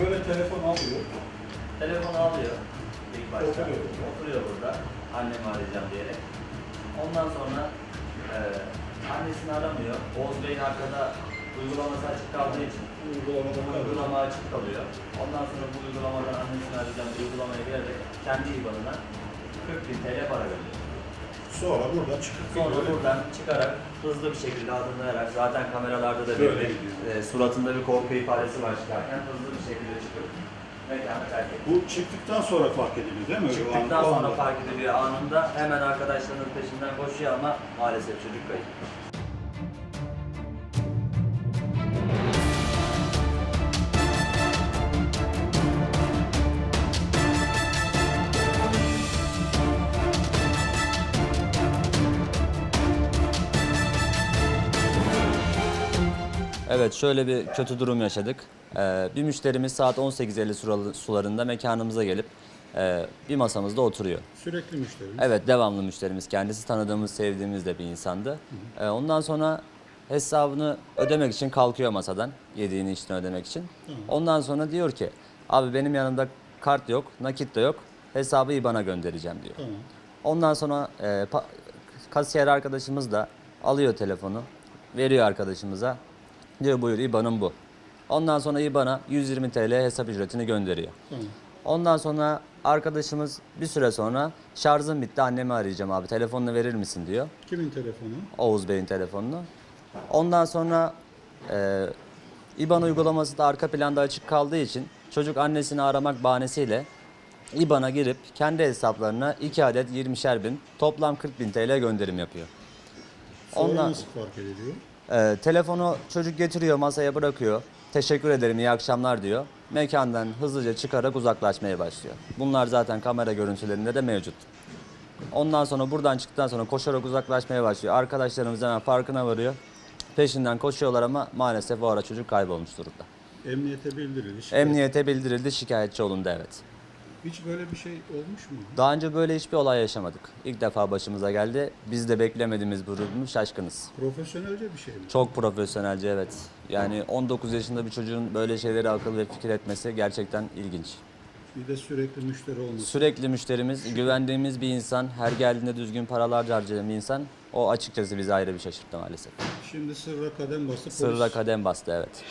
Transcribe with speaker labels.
Speaker 1: Böyle telefon alıyor.
Speaker 2: Telefonu alıyor ilk başta.
Speaker 1: Oturuyor burada.
Speaker 2: Oturuyor burada. Annemi arayacağım diyerek. Ondan sonra e, annesini aramıyor. Oğuz Bey'in arkada uygulaması açık kaldığı için
Speaker 1: Uygulamada kalıyor.
Speaker 2: uygulama açık kalıyor. Ondan sonra bu uygulamadan annesini arayacağım diye uygulamaya girerek kendi IBAN'ına 40 bin TL para veriyor.
Speaker 1: Sonra buradan çıkıp
Speaker 2: Sonra
Speaker 1: gidiyor.
Speaker 2: buradan çıkarak hızlı bir şekilde adımlayarak zaten kameralarda da
Speaker 1: Böyle
Speaker 2: belli.
Speaker 1: gidiyor.
Speaker 2: E, suratında bir korku ifadesi var çıkarken hızlı bir şekilde çıkıp mekanı terk ediyor.
Speaker 1: Bu çıktıktan sonra fark ediliyor değil mi? Öyle
Speaker 2: Çıktıktan
Speaker 1: o
Speaker 2: sonra
Speaker 1: anda.
Speaker 2: fark ediliyor anında hemen arkadaşlarının peşinden koşuyor ama maalesef çocuk kayıp. Evet şöyle bir kötü durum yaşadık. Ee, bir müşterimiz saat 18.50 suralı- sularında mekanımıza gelip e, bir masamızda oturuyor.
Speaker 1: Sürekli müşteri.
Speaker 2: Evet devamlı müşterimiz kendisi tanıdığımız sevdiğimiz de bir insandı. Ee, ondan sonra hesabını ödemek için kalkıyor masadan yediğini içtiğini ödemek için. Ondan sonra diyor ki abi benim yanımda kart yok nakit de yok hesabı IBAN'a göndereceğim diyor.
Speaker 1: Tamam.
Speaker 2: Ondan sonra e, kasiyer arkadaşımız da alıyor telefonu, veriyor arkadaşımıza. Diyor buyur IBAN'ım bu. Ondan sonra IBAN'a 120 TL hesap ücretini gönderiyor.
Speaker 1: Tamam.
Speaker 2: Ondan sonra arkadaşımız bir süre sonra şarjım bitti annemi arayacağım abi telefonunu verir misin diyor.
Speaker 1: Kimin telefonu?
Speaker 2: Oğuz Bey'in telefonunu. Ondan sonra e, IBAN uygulaması da arka planda açık kaldığı için çocuk annesini aramak bahanesiyle IBAN'a girip kendi hesaplarına 2 adet 20'şer bin toplam 40 bin TL gönderim yapıyor.
Speaker 1: Sonra
Speaker 2: Ondan
Speaker 1: nasıl fark ediliyor?
Speaker 2: E, telefonu çocuk getiriyor masaya bırakıyor. Teşekkür ederim iyi akşamlar diyor. Mekandan hızlıca çıkarak uzaklaşmaya başlıyor. Bunlar zaten kamera görüntülerinde de mevcut. Ondan sonra buradan çıktıktan sonra koşarak uzaklaşmaya başlıyor. Arkadaşlarımız hemen farkına varıyor. Peşinden koşuyorlar ama maalesef o ara çocuk kaybolmuş durumda.
Speaker 1: Emniyete bildirildi. şikayet-
Speaker 2: Emniyete bildirildi şikayetçi olundu evet.
Speaker 1: Hiç böyle bir şey olmuş mu?
Speaker 2: Daha önce böyle hiçbir olay yaşamadık. İlk defa başımıza geldi. Biz de beklemediğimiz bir durum şaşkınız.
Speaker 1: Profesyonelce bir şey mi?
Speaker 2: Çok profesyonelce evet. Yani 19 yaşında bir çocuğun böyle şeyleri akıl ve fikir etmesi gerçekten ilginç.
Speaker 1: Bir de sürekli müşteri olması.
Speaker 2: Sürekli müşterimiz, güvendiğimiz bir insan, her geldiğinde düzgün paralar harcayan bir insan. O açıkçası bizi ayrı bir şaşırttı maalesef.
Speaker 1: Şimdi sırra kadem basıp
Speaker 2: Sırra
Speaker 1: polis
Speaker 2: kadem bastı evet.